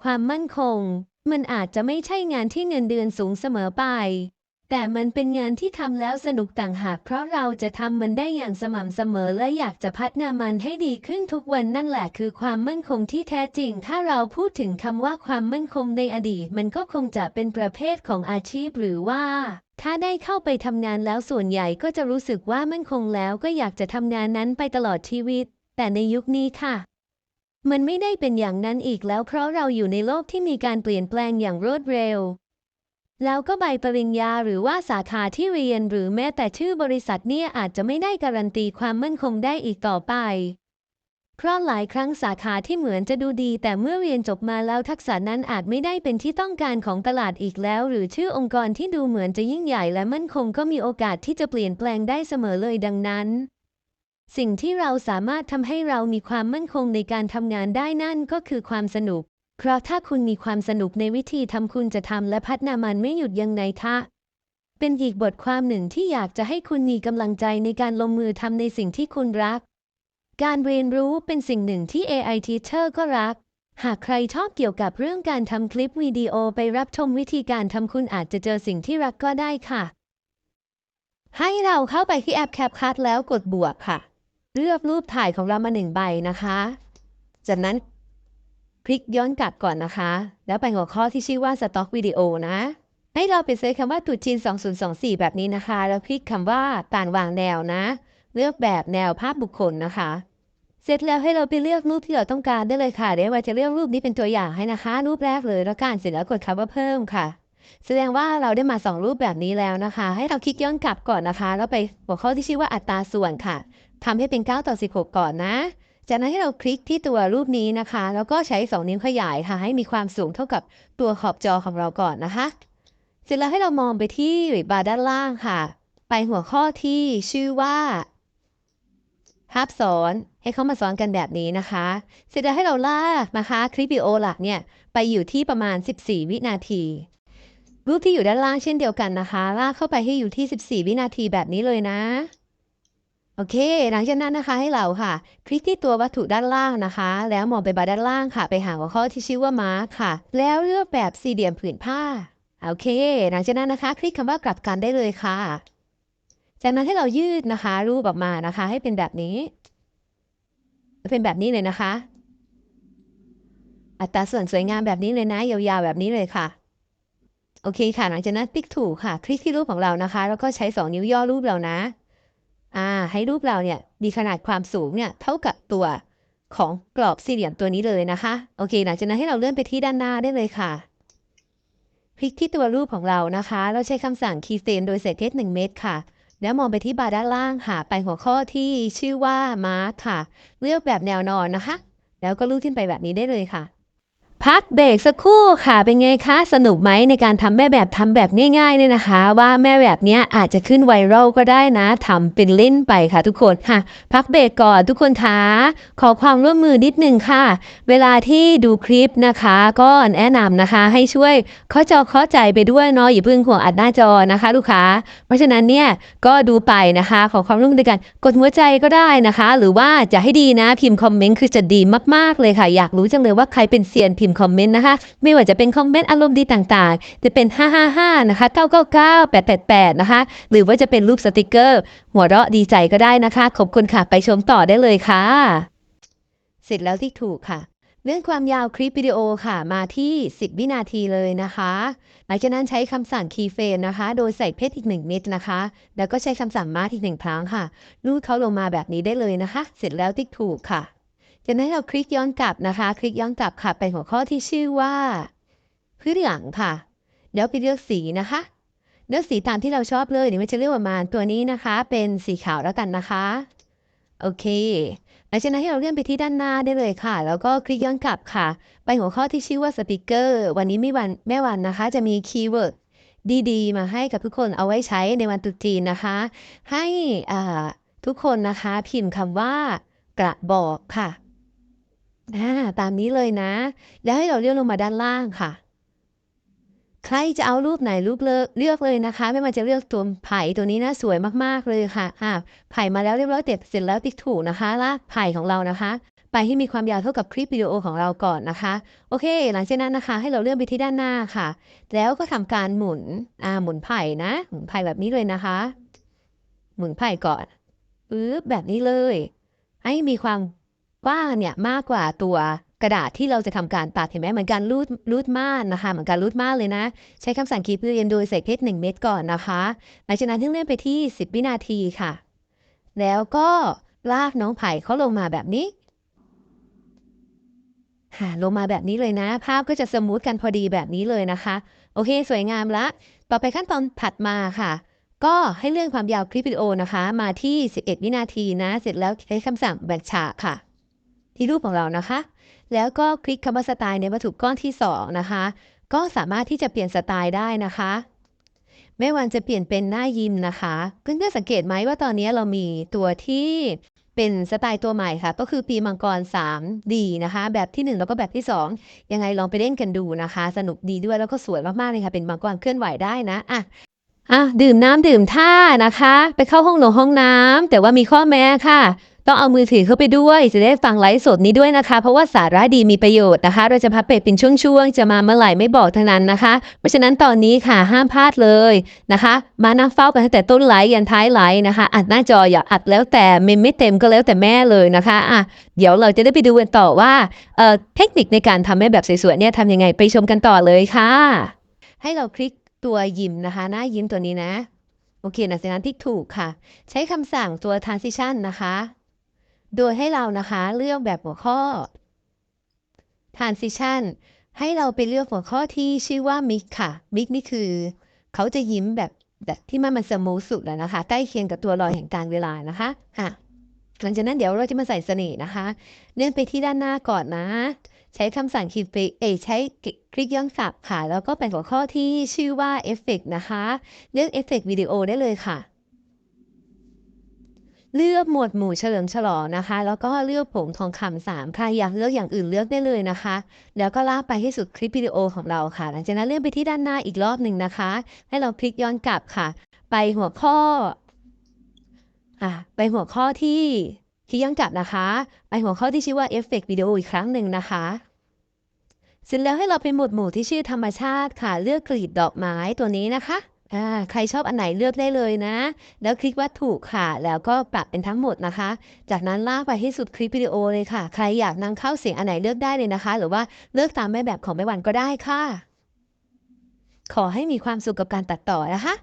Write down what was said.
ความมั่นคง มันอาจจะไม่ใช่งานที่เงินเดือนสูงเสมอไป แต่มันเป็นงานที่ทำแล้วสนุกต่างหาก เพราะเราจะทำมันได้อย่างสม่ำเสมอและอยากจะพัฒนามันให้ดีขึ้นทุกวันนั่นแหละคือความมั่นคงที่แท้จริง ถ้าเราพูดถึงคำว่าความมั่นคงในอดีต มันก็คงจะเป็นประเภทของอาชีพหรือว่าถ้าได้เข้าไปทำงานแล้วส่วนใหญ่ก็จะรู้สึกว่ามั่นคงแล้วก็อยากจะทำงานนั้นไปตลอดชีวิต แต่ในยุคนี้ค่ะ มันไม่ได้เป็นอย่างนั้นอีกแล้วเพราะเราอยู่ในโลกที่มีการเปลี่ยนแปลงอย่างรวดเร็ว แล้วก็ใบปริญญาหรือว่าสาขาที่เรียนหรือแม้แต่ชื่อบริษัทเนี่ยอาจจะไม่ได้การันตีความมั่นคงได้อีกต่อไป เพราะหลายครั้งสาขาที่เหมือนจะดูดี แต่เมื่อเรียนจบมาแล้วทักษะนั้นอาจไม่ได้เป็นที่ต้องการของตลาดอีกแล้ว หรือชื่อองค์กรที่ดูเหมือนจะยิ่งใหญ่และมั่นคงก็มีโอกาสที่จะเปลี่ยนแปลงได้เสมอเลยดังนั้น สิ่งที่เราสามารถทำให้เรามีความมั่นคงในการทำงานได้นั่นก็คือความสนุก เพราะถ้าคุณมีความสนุกในวิธีทำคุณจะทำและพัฒนามันไม่หยุดยังไงคะเป็นอีกบทความหนึ่งที่อยากจะให้คุณมีกำลังใจในการลงมือทำในสิ่งที่คุณรัก การเรียนรู้เป็นสิ่งหนึ่งที่ AI Teacher ก็รัก หากใครชอบเกี่ยวกับเรื่องการทำคลิปวิดีโอไปรับชมวิธีการทำคุณอาจจะเจอสิ่งที่รักก็ได้ค่ะ ให้เราเข้าไปที่แอป CapCut แล้วกดบวกค่ะ เลือกรูปถ่ายของเรามาหนึ่งใบนะคะ จากนั้นคลิกย้อนกลับก่อนนะคะ แล้วไปหัวข้อที่ชื่อว่า Stock Video นะ ให้เราไปเซิร์ชคำว่าตุจีน 2024 แบบนี้นะคะ แล้วคลิกคำว่าการวางแนวนะ เลือกแบบแนวภาพบุคคลนะคะ เสร็จแล้วให้เราไปเลือกรูปที่เราต้องการได้เลยค่ะ เดี๋ยวว่าจะเลือกรูปนี้เป็นตัวอย่างให้นะคะ รูปแรกเลยแล้วกันเสร็จแล้วกดคำว่าเพิ่มค่ะ แสดงว่าเราได้มาสองรูปแบบนี้แล้วนะคะ ให้เราคลิกย้อนกลับก่อนนะคะ แล้วไปหัวข้อที่ชื่อว่าอัตราส่วนค่ะ ทำให้เป็น 9 ต่อ 16 ก่อนนะ จากนั้นให้เราคลิกที่ตัวรูปนี้นะคะ แล้วก็ใช้ 2 นิ้วขยายค่ะ ให้มีความสูงเท่ากับตัวขอบจอของเราก่อนนะคะ เสร็จแล้วให้เรามองไปที่บาร์ด้านล่างค่ะ ไปหัวข้อที่ชื่อว่าภาพซ้อนให้เขามาซ้อนกันแบบนี้นะคะ เสร็จแล้วให้เราลากนะคะคลิปวิดีโอหลักเนี่ย ไปอยู่ที่ประมาณ 14 วินาที รูปที่อยู่ด้านล่างเช่นเดียวกันนะคะ ลากเข้าไปให้อยู่ที่ 14 วินาทีแบบนี้เลยนะ อเค หลังจากนั้นนะคะให้เราค่ะ คลิกที่ตัววัตถุด้านล่างนะคะ แล้วมองไปบาร์ด้านล่างค่ะ ไปหาหัวข้อที่ชื่อว่ามาร์คค่ะ แล้วเลือกแบบสี่เหลี่ยมผืนผ้า โอเค หลังจากนั้นนะคะ คลิกคำว่ากลับกันได้เลยค่ะ จากนั้นให้เรายืดนะคะ รูปออกมานะคะ ให้เป็นแบบนี้ เป็นแบบนี้เลยนะคะ อัตราส่วนสวยงามแบบนี้เลยนะ ยาวๆแบบนี้เลยค่ะโอเคค่ะ หลังจากนั้นติ๊กถูกค่ะ คลิกที่รูปของเรานะคะ แล้วก็ใช้สองนิ้วย่อรูปเรานะ อ่าให้รูปเราเนี่ยมีขนาดความสูงเนี่ยเท่ากับตัวของกรอบสี่เหลี่ยมตัวนี้เลยนะคะ โอเค หลังจากนั้นให้เราเลื่อนไปที่ด้านหน้าได้เลยค่ะคลิกที่ตัวรูปของเรานะคะ เราใช้คำสั่ง keyframe โดยเศษเพชร1เม็ดค่ะ แล้วมองไปที่บาร์ด้านล่างค่ะ ไปหัวข้อที่ชื่อว่า mark ค่ะ เลือกแบบแนวนอนนะคะ แล้วก็ลูดขึ้นไปแบบนี้ได้เลยค่ะ พักเบรกสักครู่ค่ะ เป็นไงคะ สนุกไหมในการทำแม่แบบทำแบบง่ายๆเนี่ยนะคะ ว่าแม่แบบเนี้ยอาจจะขึ้นไวรัลก็ได้นะทำเป็นเล่นไปค่ะทุกคนค่ะ พักเบรกก่อนทุกคนคะขอความร่วมมือนิดนึงค่ะ เวลาที่ดูคลิปนะคะ ก็แนะนำนะคะ ให้ช่วยเข้าจอเข้าใจไปด้วยเนาะอย่าเพิ่งห่วงอัดหน้าจอนะคะ ลูกค้า เพราะฉะนั้นเนี่ยก็ดูไปนะคะ ขอความร่วมมือในการกดหัวใจก็ได้นะคะ หรือว่าจะให้ดีนะพิมพ์คอมเมนต์คือจะดีมากๆเลยค่ะ อยากรู้จังเลยว่าใครเป็นเซียนพิมพ์คอมเมนต์นะคะ ไม่ว่าจะเป็นคอมเมนต์อารมณ์ดีต่างๆ จะเป็น 555 นะคะ 999 888 นะคะ หรือว่าจะเป็นรูปสติกเกอร์ หัวเราะดีใจก็ได้นะคะ ขอบคุณค่ะ ไปชมต่อได้เลยค่ะ เสร็จแล้วที่ถูกค่ะเรื่องความยาวคลิปวิดีโอค่ะมาที่ 10 วินาทีเลยนะคะหลังจากนั้นใช้คำสั่ง keyframe นะคะ โดยใส่เพชรอีก 1 เม็ดนะคะ แล้วก็ใช้คำสั่งมาร์กอีกหนึ่งครั้งค่ะลูดเขาลงมาแบบนี้ได้เลยนะคะ เสร็จแล้วติ๊กถูกค่ะ จากนั้นเราคลิกย้อนกลับนะคะ คลิกย้อนกลับค่ะไปหัวข้อที่ชื่อว่าพื้นหลังค่ะแล้วไปเลือกสีนะคะ เลือกสีตามที่เราชอบเลยเดี๋ยวมันจะเลือกประมาณตัวนี้นะคะ เป็นสีขาวแล้วกันนะคะ โอเคหลังจากนั้นให้เราเลื่อนไปที่ด้านหน้าได้เลยค่ะ แล้วก็คลิกย้อนกลับค่ะ ไปหัวข้อที่ชื่อว่าสปิเกอร์วันนี้ไม่วันแม่วันนะคะ จะมีคีย์เวิร์ดดีๆ มาให้กับทุกคนเอาไว้ใช้ในวันตรุษจีนนะคะ ให้ทุกคนนะคะ พิมพ์คำว่ากระบอกค่ะ อ่าตามนี้เลยนะ แล้วให้เราเลื่อนลงมาด้านล่างค่ะ ใครจะเอารูปไหนรูปเลือกเลือกเลยนะคะ ไม่ว่าจะเลือกตัวไผ่ตัวนี้นะสวยมากๆเลยค่ะอ่าไผ่มาแล้วเรียบร้อยเสร็จเสร็จแล้วติ๊กถูกนะคะลากไผ่ของเรานะคะ ไปให้มีความยาวเท่ากับคลิปวิดีโอของเราก่อนนะคะ โอเค หลังจากนั้นนะคะ ให้เราเลื่อนไปที่ด้านหน้าค่ะ แล้วก็ทำการหมุนอ่าหมุนไผ่นะหมุนไผ่แบบนี้เลยนะคะ หมุนไผ่ก่อนปึ๊บแบบนี้เลย ให้มีความ ว้าเนี่ยมากกว่าตัวกระดาษที่เราจะทำการตัดเห็นไหมเหมือนการรูดรูดม่านนะคะเหมือนการรูดม่านเลยนะ ใช้คำสั่งคีย์เรียนโดยใส่เพชรหนึ่งเม็ดก่อนนะคะหลังจากนั้นให้เลื่อนไปที่ 10 วินาทีค่ะ แล้วก็ลากน้องไผ่เขาลงมาแบบนี้ค่ะลงมาแบบนี้เลยนะ ภาพก็จะสมูทกันพอดีแบบนี้เลยนะคะ โอเค สวยงามละ ต่อไปขั้นตอนถัดมาค่ะ ก็ให้เลื่อนความยาวคลิปวิดีโอนะคะ มาที่ 11 วินาทีนะ เสร็จแล้วใช้คำสั่งแบ่งฉากค่ะ ที่รูปของเรานะคะ แล้วก็คลิกคำว่าสไตล์ในวัตถุก้อนที่ 2 นะคะ ก็สามารถที่จะเปลี่ยนสไตล์ได้นะคะไม่ว่าจะเปลี่ยนเป็นหน้ายิ้มนะคะเพื่อนๆสังเกตไหมว่าตอนนี้เรามีตัวที่เป็นสไตล์ตัวใหม่ค่ะ ก็คือปีมังกร 3D นะคะ แบบที่ 1 แล้วก็แบบที่ 2 ยังไงลองไปเล่นกันดูนะคะ สนุกดีด้วยแล้วก็สวยมากๆเลยค่ะ เป็นมังกรเคลื่อนไหวได้นะอะอะดื่มน้ำดื่มท่านะคะ ไปเข้าห้องหนงห้องน้ำแต่ว่ามีข้อแม้ค่ะ ต้องเอามือถือเข้าไปด้วย จะได้ฟังไลฟ์สดนี้ด้วยนะคะ เพราะว่าสาระดีมีประโยชน์นะคะ เราจะพับเป็ดเป็นช่วงๆ จะมาเมื่อไหร่ไม่บอกทั้งนั้นนะคะ เพราะฉะนั้นตอนนี้ค่ะห้ามพลาดเลยนะคะ มานั่งเฝ้ากันตั้งแต่ต้นไลฟ์ยันท้ายไลฟ์นะคะ อัดหน้าจออย่าอัดแล้วแต่เมมไม่เต็มก็แล้วแต่แม่เลยนะคะอะเดี๋ยวเราจะได้ไปดูกันต่อว่าเอ่อเทคนิคในการทำให้แบบสวยๆเนี่ยทำยังไงไปชมกันต่อเลยค่ะ ให้เราคลิกตัวยิ้มนะคะ หน้ายิ้มตัวนี้นะโอเคนะจากนั้นที่ถูกค่ะ ใช้คำสั่งตัว transition นะคะ โดยให้เรานะคะเลือกแบบหัวข้อ transition ให้เราไปเลือกหัวข้อที่ชื่อว่า mix ค่ะ mix นี่คือ เขาจะยิ้มแบบแบบที่มันมันสมูทสุดแล้วนะคะ ใกล้เคียงกับตัวรอยแห่งการเวลานะคะอะหลังจากนั้นเดี๋ยวเราจะมาใส่เสน่ห์นะคะ เลื่อนไปที่ด้านหน้าก่อนนะ ใช้คำสั่งคลิกไปเอใช้คลิกย้อนสับค่ะ แล้วก็เป็นหัวข้อที่ชื่อว่าเอฟเฟกนะคะ เลือกเอฟเฟกวิดีโอได้เลยค่ะ เลือกหมวดหมู่เฉลิมฉลองนะคะ แล้วก็เลือกผงทองคำสามใค่ะอยากเลือกอย่างอื่นเลือกได้เลยนะคะ แล้วก็ลากไปให้สุดคลิปวิดีโอของเราค่ะ หลังจากนั้นเลื่อนไปที่ด้านหน้าอีกรอบหนึ่งนะคะ ให้เราคลิกย้อนกลับค่ะ ไปหัวข้ออะไปหัวข้อที่คลิกย้อนกลับนะคะ ไปหัวข้อที่ชื่อว่าเอฟเฟกต์วิดีโออีกครั้งหนึ่งนะคะเสร็จแล้วให้เราไปหมวดหมู่ที่ชื่อธรรมชาติค่ะ เลือกกลีบดอกไม้ตัวนี้นะคะ อ่าใครชอบอันไหนเลือกได้เลยนะ แล้วคลิกว่าถูกค่ะ แล้วก็ปรับเป็นทั้งหมดนะคะ จากนั้นลากไปให้สุดคลิปวิดีโอเลยค่ะ ใครอยากนำเข้าเสียงอันไหนเลือกได้เลยนะคะ หรือว่าเลือกตามแม่แบบของแม่วันก็ได้ค่ะ ขอให้มีความสุขกับการตัดต่อนะคะ